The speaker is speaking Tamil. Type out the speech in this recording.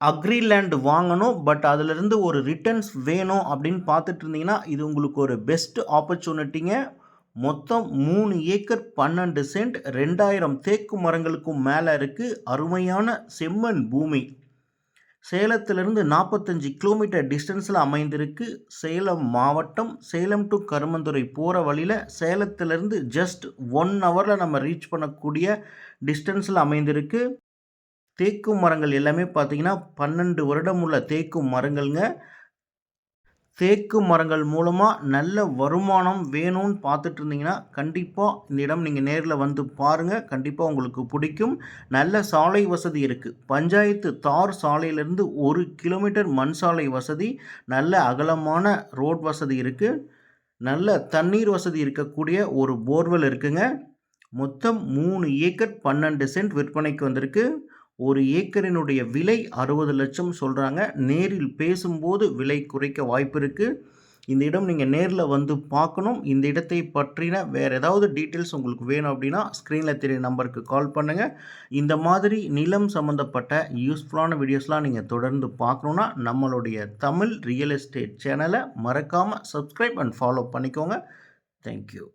அக்ரிலேண்ட் வாங்கணும் பட் அதிலிருந்து ஒரு ரிட்டர்ன்ஸ் வேணும் அப்படின்னு பார்த்துட்டு இருந்தீங்கன்னா இது உங்களுக்கு ஒரு பெஸ்ட் ஆப்பர்ச்சுனிட்டிங்க மொத்தம் மூணு ஏக்கர் பன்னெண்டு சென்ட் ரெண்டாயிரம் தேக்கு மரங்களுக்கும் மேலே இருக்குது அருமையான செம்மண் பூமி. சேலத்திலிருந்து நாற்பத்தஞ்சு கிலோமீட்டர் டிஸ்டன்ஸில் அமைந்திருக்கு. சேலம் மாவட்டம் சேலம் டு கருமந்துறை போகிற வழியில் சேலத்திலிருந்து ஜஸ்ட் ஒன் ஹவரில் நம்ம ரீச் பண்ணக்கூடிய டிஸ்டன்ஸில் அமைந்திருக்கு. தேக்கு மரங்கள் எல்லாமே பார்த்தீங்கன்னா பன்னெண்டு வருடம் உள்ள தேக்கு மரங்கள்ங்க. தேக்கு மரங்கள் மூலமாக நல்ல வருமானம் வேணும்னு பார்த்துட்டு இருந்தீங்கன்னா கண்டிப்பாக இந்த இடம் நீங்கள் நேரில் வந்து பாருங்கள் கண்டிப்பாக உங்களுக்கு பிடிக்கும். நல்ல சாலை வசதி இருக்குது பஞ்சாயத்து தார் சாலையிலேருந்து ஒரு கிலோமீட்டர் மண் சாலை வசதி நல்ல அகலமான ரோட் வசதி இருக்குது நல்ல தண்ணீர் வசதி இருக்கக்கூடிய ஒரு போர்வெல் இருக்குங்க. மொத்தம் மூணு ஏக்கர் பன்னெண்டு சென்ட் விற்பனைக்கு வந்திருக்கு. ஒரு ஏக்கரினுடைய விலை அறுபது லட்சம் சொல்கிறாங்க நேரில் பேசும்போது விலை குறைக்க வாய்ப்பு இருக்குது இந்த இடம் நீங்கள் நேரில் வந்து பார்க்கணும். இந்த இடத்தை பற்றின வேறு ஏதாவது டீட்டெயில்ஸ் உங்களுக்கு வேணும் அப்படின்னா ஸ்க்ரீனில் தெரிய நம்பருக்கு கால் பண்ணுங்கள் இந்த மாதிரி நிலம் சம்மந்தப்பட்ட யூஸ்ஃபுல்லான வீடியோஸ்லாம் நீங்கள் தொடர்ந்து பார்க்கணுன்னா நம்மளுடைய தமிழ் ரியல் எஸ்டேட் சேனலை மறக்காமல் சப்ஸ்கிரைப் அண்ட் ஃபாலோ பண்ணிக்கோங்க. Thank you